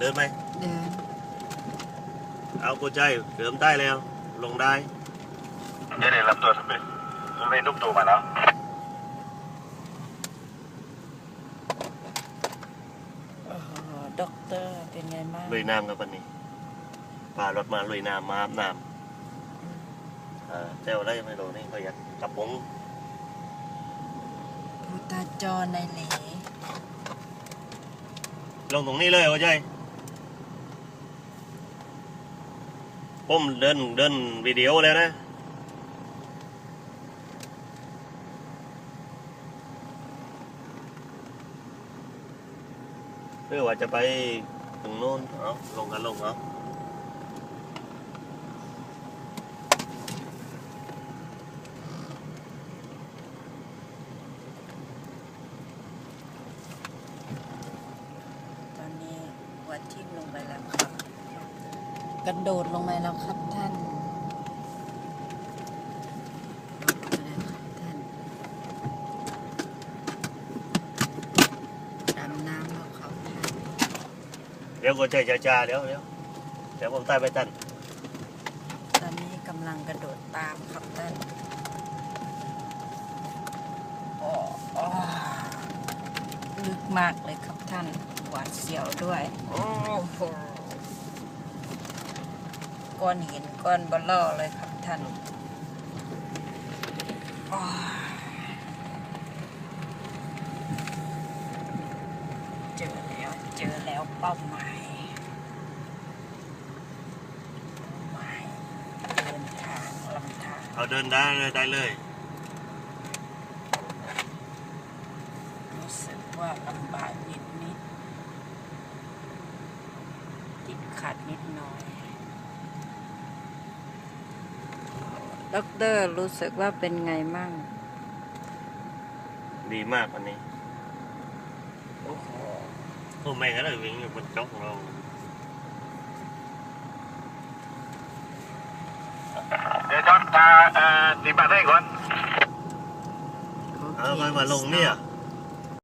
เดินไหม เดิน เอากูใจเติมได้แล้ว ลงได้ได้เลยรับตัวสำเร็จไม่นุกตัวมาแล้วโอ้โหด็อกเตอร์เป็นไงบ้างลุยน้ำกับปันนี้พารถมาลุยน้ำมาอาบน้ำเออเจ้าได้ไม่รู้นี่เขาอยากกระป๋องภูตาจอในเหลลงตรงนี้เลยโอ้ใจ ผมเดินเดินวิดีโอแล้วนะเพื่อว่าจะไปตรงโน้นเอาลงกันลงเอาตอนนี้หัวทิ่มลงไปแล้วครับ กระโดดลงไปแล้วครับท่านลงไปแล้วครับท่านดำน้ำแล้วครับท่านเดี๋ยวก็ใจจ้าๆเดี๋ยวเดี๋ยวเดี๋ยวผมตายไปตันตอนนี้กำลังกระโดดตามครับท่านโอ้โอ้ลึกมากเลยครับท่าน หวาดเสียวด้วย โอ้โห ก้อนหินก้อนเบลอเลยครับท่านโอ้เจอแล้วเจอแล้วเป้าหมายเป้าหมายเดินทางลำทางเอาเดินได้เลยได้เลยรู้สึกว่าลำบากนิดนิดติดขัดนิดหน่อย ด็อกเตอร์รู้สึกว่าเป็นไงมั่ง ดีมากวันนี้ โอ้โหโอ้ไม่งั้นเลยวิ่งอยู่บนจ็อกของเราเดี๋ยวจอดมาเอ่อตีมาได้ก่อนโอเคเอาไปมาลงเนี่ยส